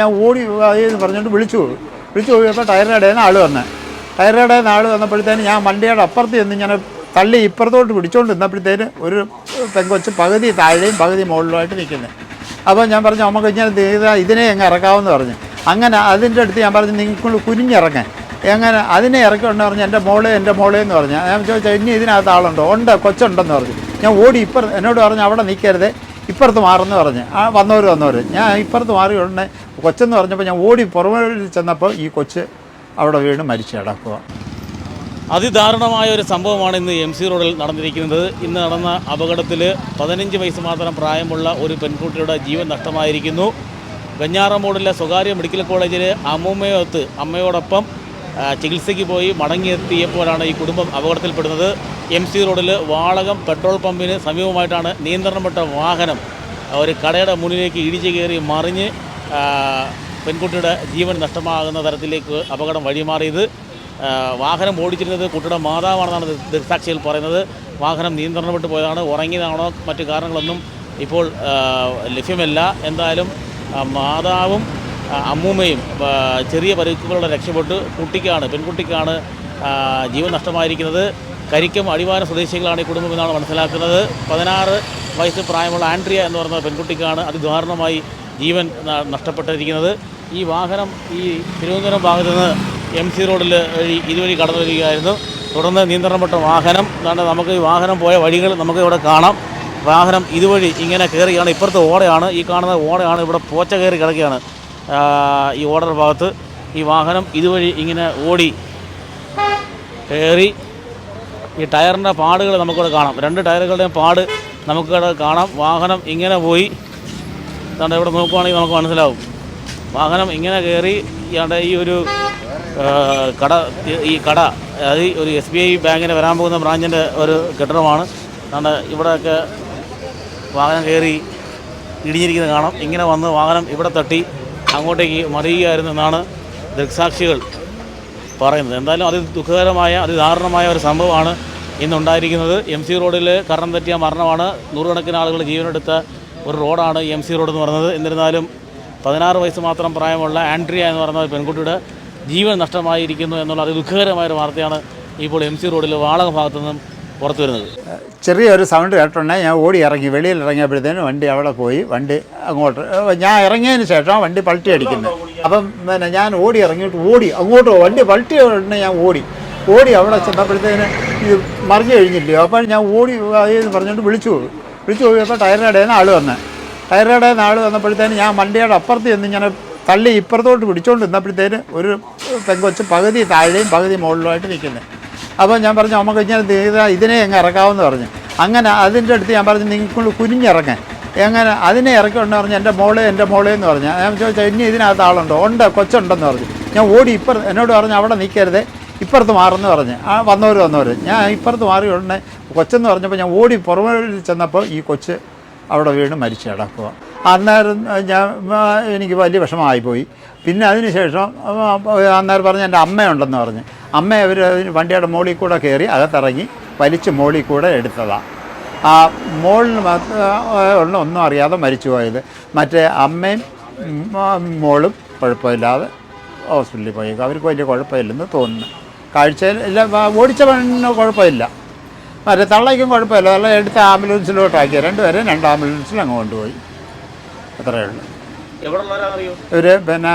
ഞാൻ ഓടി എന്ന് പറഞ്ഞുകൊണ്ട് വിളിച്ചു. പോയി വിളിച്ചു പോയപ്പോൾ ടയറിന്റെ ഇടയിൽ നിന്ന് ആൾ വന്ന്. ടയറിന്റെ ഇടയിൽ നിന്ന് ആൾ വന്നപ്പോഴത്തേന് ഞാൻ വണ്ടിയുടെ അപ്പുറത്ത് ചെന്ന് ഇങ്ങനെ തള്ളി ഇപ്പുറത്തോട്ട് പിടിച്ചോണ്ട് നിന്നപ്പോഴത്തേന് ഒരു പെങ്കൊച്ച് പകുതി താഴെയും പകുതി മുകളിലുമായിട്ട് നിൽക്കുന്നത് അപ്പോൾ ഞാൻ പറഞ്ഞു നമുക്ക് ഇങ്ങനെ ഇതിനെ അങ്ങ് ഇറക്കാമെന്ന് പറഞ്ഞു. അങ്ങനെ അതിന്റെ അടുത്ത് ഞാൻ പറഞ്ഞു നിങ്ങൾ കുനിഞ്ഞിറങ്ങാൻ എങ്ങനെ അതിനെ ഇറക്കുമെന്ന് പറഞ്ഞു എന്റെ മോളെ എന്റെ മോളെ എന്ന് പറഞ്ഞു. ഞാൻ ചോദിച്ചാൽ ഇനി ഇതിനകത്ത് ആളുണ്ടോ? ഉണ്ട് കൊച്ചുണ്ടെന്ന് പറഞ്ഞു. ഞാൻ ഓടി ഇപ്പം എന്നോട് പറഞ്ഞു അവിടെ നിൽക്കരുത്. ഇപ്പുറത്ത് മാറുമെന്ന് പറഞ്ഞ്. ആ വന്നവർ വന്നവർ ഞാൻ ഇപ്പുറത്ത് മാറി ഉടനെ കൊച്ചെന്ന് പറഞ്ഞപ്പോൾ ഞാൻ ഓടി പുറമേ ചെന്നപ്പോൾ ഈ കൊച്ച് അവിടെ വീണ് മരിച്ചു കിടക്കുക. അതിദാരുണമായ ഒരു സംഭവമാണ് ഇന്ന് എം സി റോഡിൽ നടന്നിരിക്കുന്നത്. ഇന്ന് നടന്ന അപകടത്തിൽ പതിനഞ്ച് വയസ്സ് മാത്രം പ്രായമുള്ള ഒരു പെൺകുട്ടിയുടെ ജീവൻ നഷ്ടമായിരിക്കുന്നു. വെഞ്ഞാറമൂടിലെ സ്വകാര്യ മെഡിക്കൽ കോളേജിലെ അമ്മൂമ്മയോത്ത് അമ്മയോടൊപ്പം ചികിത്സയ്ക്ക് പോയി മടങ്ങിയെത്തിയപ്പോഴാണ് ഈ കുടുംബം അപകടത്തിൽപ്പെടുന്നത്. എം സി റോഡിൽ വാളകം പെട്രോൾ പമ്പിന് സമീപമായിട്ടാണ് നിയന്ത്രണം വിട്ട വാഹനം ഒരു കടയുടെ മുന്നിലേക്ക് ഇടിച്ചു കയറി മറിഞ്ഞ് പെൺകുട്ടിയുടെ ജീവൻ നഷ്ടമാകുന്ന തരത്തിലേക്ക് അപകടം വഴിമാറിയത്. വാഹനം ഓടിച്ചിരുന്നത് കുട്ടിയുടെ മാതാവാണെന്നാണ് ദൃക്സാക്ഷിയിൽ പറയുന്നത്. വാഹനം നിയന്ത്രണം വിട്ട് പോയതാണ്. ഉറങ്ങിയതാണോ മറ്റു കാരണങ്ങളൊന്നും ഇപ്പോൾ ലഭ്യമല്ല. എന്തായാലും മാതാവും അമ്മൂമ്മയും ചെറിയ പരിക്കുകളുടെ രക്ഷപ്പെട്ട് കുട്ടിക്കാണ് പെൺകുട്ടിക്കാണ് ജീവൻ നഷ്ടമായിരിക്കുന്നത്. കരിക്കം അടിവാര സ്വദേശികളാണ് ഈ കുടുംബം എന്നാണ് മനസ്സിലാക്കുന്നത്. പതിനാറ് വയസ്സ് പ്രായമുള്ള ആൻഡ്രിയ എന്ന് പറയുന്ന പെൺകുട്ടിക്കാണ് അതിദാരുണമായി ജീവൻ നഷ്ടപ്പെട്ടിരിക്കുന്നത്. ഈ വാഹനം ഈ തിരുവനന്തപുരം ഭാഗത്ത് നിന്ന് എം സി റോഡിൽ വഴി ഇതുവഴി കടന്നു വരികയായിരുന്നു. തുടർന്ന് നിയന്ത്രണപ്പെട്ട വാഹനം അതാണ് നമുക്ക് ഈ വാഹനം പോയ വഴികൾ നമുക്ക് ഇവിടെ കാണാം. വാഹനം ഇതുവഴി ഇങ്ങനെ കയറിയാണ് ഇപ്പുറത്തെ ഓടയാണ് ഈ കാണുന്ന ഓടയാണ് ഇവിടെ പോച്ച കയറി കിടക്കുകയാണ്. ഈ ഓർഡർ ഭാഗത്ത് ഈ വാഹനം ഇതുവഴി ഇങ്ങനെ ഓടി കയറി. ഈ ടയറിന്റെ പാടുകൾ നമുക്കിവിടെ കാണാം. രണ്ട് ടയറുകളുടെയും പാട് നമുക്കിവിടെ കാണാം. വാഹനം ഇങ്ങനെ പോയി. അതുകൊണ്ട് ഇവിടെ നോക്കുവാണെങ്കിൽ നമുക്ക് മനസ്സിലാവും. വാഹനം ഇങ്ങനെ കയറി ഇയാളുടെ ഈ ഒരു കട ഈ കട അത് ഒരു എസ് ബി ഐ ബാങ്കിന് വരാൻ പോകുന്ന ബ്രാഞ്ചിന്റെ ഒരു കെട്ടിടമാണ്. അതുകൊണ്ട് ഇവിടെയൊക്കെ വാഹനം കയറി ഇടിഞ്ഞിരിക്കുന്നത് കാണാം. ഇങ്ങനെ വന്ന് വാഹനം ഇവിടെ തട്ടി. അങ്ങോട്ടേക്ക് മറിയുകയായിരുന്നു എന്നാണ് ദൃക്സാക്ഷികൾ പറയുന്നത്. എന്തായാലും അതി ദുഃഖകരമായ അതിദാരുണമായ ഒരു സംഭവമാണ് ഇന്നുണ്ടായിരിക്കുന്നത്. എം സി റോഡിൽ കരണം തെറ്റിയ മരണമാണ്. നൂറുകണക്കിന് ആളുകൾ ജീവനെടുത്ത ഒരു റോഡാണ് എം സി റോഡ് എന്ന് പറയുന്നത്. എന്നിരുന്നാലും പതിനാറ് വയസ്സ് മാത്രം പ്രായമുള്ള ആൻഡ്രിയ എന്ന് പറയുന്ന പെൺകുട്ടിയുടെ ജീവൻ നഷ്ടമായിരിക്കുന്നു എന്നുള്ള അതിദുഃഖകരമായ ഒരു വാർത്തയാണ് ഇപ്പോൾ എം സി റോഡിൽ വാളക ഭാഗത്തു നിന്നും പുറത്തു വരുന്നത്? ചെറിയൊരു സൗണ്ട് കേട്ടോണ്ടേ ഞാൻ ഓടി ഇറങ്ങി വെളിയിൽ ഇറങ്ങിയപ്പോഴത്തേനും വണ്ടി അവിടെ പോയി വണ്ടി അങ്ങോട്ട് ഞാൻ ഇറങ്ങിയതിന് ശേഷം വണ്ടി പൾട്ടി അടിക്കുന്നത് അപ്പം പിന്നെ ഞാൻ ഓടി ഇറങ്ങിയിട്ട് ഓടി അങ്ങോട്ട് വണ്ടി പൾട്ടി ഉടനെ ഞാൻ ഓടി. ഓടി അവിടെ ചെന്നപ്പോഴത്തേന് ഇത് മറിഞ്ഞു കഴിഞ്ഞില്ലയോ അപ്പോൾ ഞാൻ ഓടി എന്ന് പറഞ്ഞുകൊണ്ട് വിളിച്ചു പോയി. വിളിച്ചു പോയപ്പോൾ ടയറിന്റെ ഇടയിൽ നിന്ന് ആൾ വന്ന്. നിന്ന് ആൾ വന്നപ്പോഴത്തേന് ഞാൻ വണ്ടിയുടെ അപ്പുറത്ത് ചെന്ന് ഇങ്ങനെ തള്ളി ഇപ്പുറത്തോട്ട് പിടിച്ചുകൊണ്ട് നിന്നപ്പോഴത്തേന് ഒരു പെങ്കൊച്ച് പകുതി താഴെയും പകുതി മുകളിലുമായിട്ട് നിൽക്കുന്നത് അപ്പോൾ ഞാൻ പറഞ്ഞു അമ്മ കഴിഞ്ഞാൽ ഇതാ ഇതിനെ അങ്ങ് ഇറക്കാമെന്ന് പറഞ്ഞു. അങ്ങനെ അതിന്റെ അടുത്ത് ഞാൻ പറഞ്ഞു നിങ്ങൾ കുനിഞ്ഞിറങ്ങാൻ. എങ്ങനെ അതിനെ ഇറക്കുമെന്ന് പറഞ്ഞു എന്റെ മോളെ എന്റെ മോളെ എന്ന് പറഞ്ഞു. ഞാൻ ചോദിച്ചാൽ ഇനി ഇതിനകത്ത് ആളുണ്ടോ? ഉണ്ട് കൊച്ചുണ്ടെന്ന് പറഞ്ഞു. ഞാൻ ഓടി ഇപ്പം എന്നോട് പറഞ്ഞു അവിടെ നിൽക്കരുത് ഇപ്പുറത്ത് മാറുമെന്ന് പറഞ്ഞു. ആ വന്നവർ വന്നവർ ഞാൻ ഇപ്പുറത്ത് മാറി ഉടനെ കൊച്ചെന്ന് പറഞ്ഞപ്പോൾ ഞാൻ ഓടി പുറമെ ചെന്നപ്പോൾ ഈ കൊച്ച് അവിടെ വീണ് മരിച്ചു കിടക്കുക. അന്നേരം ഞാൻ എനിക്ക് വലിയ വിഷമമായിപ്പോയി. പിന്നെ അതിന് ശേഷം ആ, അന്നേരം പറഞ്ഞ് എന്റെ അമ്മയുണ്ടെന്ന് പറഞ്ഞ്. അമ്മ അവർ വണ്ടിയുടെ മുകളിൽ കൂടെ കയറി അകത്തിറങ്ങി വലിച്ച് മുകളിൽ കൂടെ എടുത്തതാണ് ആ മോളിന് മാത്രം ഉള്ള ഒന്നും അറിയാതെ മരിച്ചു പോയത്. മറ്റേ അമ്മയും മോളും കുഴപ്പമില്ലാതെ ഹോസ്പിറ്റലിൽ പോയി. അവർക്ക് വലിയ കുഴപ്പമില്ലെന്ന് തോന്നുന്നു. കാഴ്ചയിൽ ഇല്ല ഓടിച്ച പെണ്ണിന് കുഴപ്പമില്ല. മറ്റേ തള്ളയ്ക്കും കുഴപ്പമില്ല. തള്ള എടുത്ത് ആംബുലൻസിലോട്ടാക്കി. രണ്ടുപേരും രണ്ട് ആംബുലൻസിൽ അങ്ങ് കൊണ്ടുപോയി. അത്രയേ ഉള്ളൂ. ഇവർ ഒരു പിന്നെ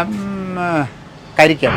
കരിക്കം